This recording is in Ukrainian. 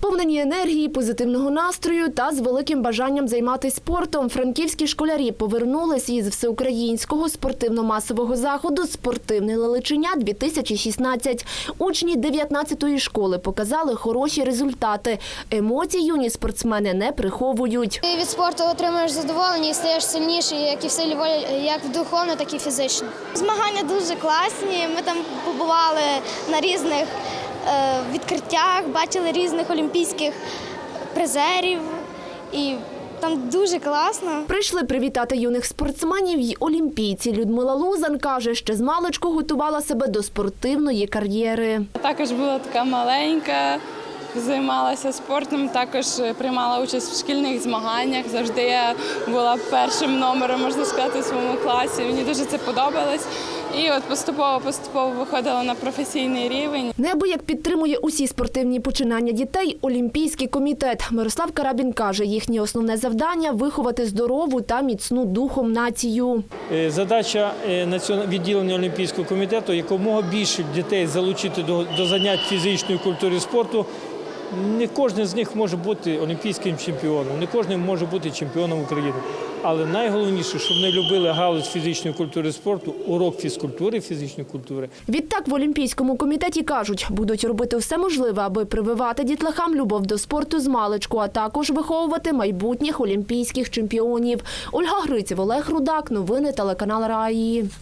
Сповнені енергії, позитивного настрою та з великим бажанням займатися спортом. Франківські школярі повернулись із всеукраїнського спортивно-масового заходу Спортивне лелечення 2016 Учні 19-ї школи показали хороші результати. Емоцій юні спортсмени не приховують. Ти від спорту отримуєш задоволення і стаєш сильніший, як і в силі волі, як духовно, так і фізично. Змагання дуже класні. Ми там побували на різних відкриттях, бачили різних олімпійських призерів, і там дуже класно. Прийшли привітати юних спортсменів й олімпійці. Людмила Лузан каже, що з маличку готувала себе до спортивної кар'єри. Також була така маленька, займалася спортом, також приймала участь в шкільних змаганнях. Завжди я була першим номером, можна сказати, у своєму класі. Мені дуже це подобалось. І от поступово поступово виходила на професійний рівень. Неабияк підтримує усі спортивні починання дітей Олімпійський комітет. Мирослав Карабін каже, їхнє основне завдання виховати здорову та міцну духом націю. Е, Задача е, націона- відділення Олімпійського комітету якомога більше дітей залучити до занять фізичної культури спорту. Не кожен з них може бути олімпійським чемпіоном, не кожен може бути чемпіоном України. Але найголовніше, щоб вони любили галузь фізичної культури спорту, урок фізкультури, фізичної культури. Відтак в Олімпійському комітеті кажуть, будуть робити все можливе, аби прививати дітлахам любов до спорту з маличку, а також виховувати майбутніх олімпійських чемпіонів. Ольга Гриців, Олег Рудак. Новини телеканал Раї.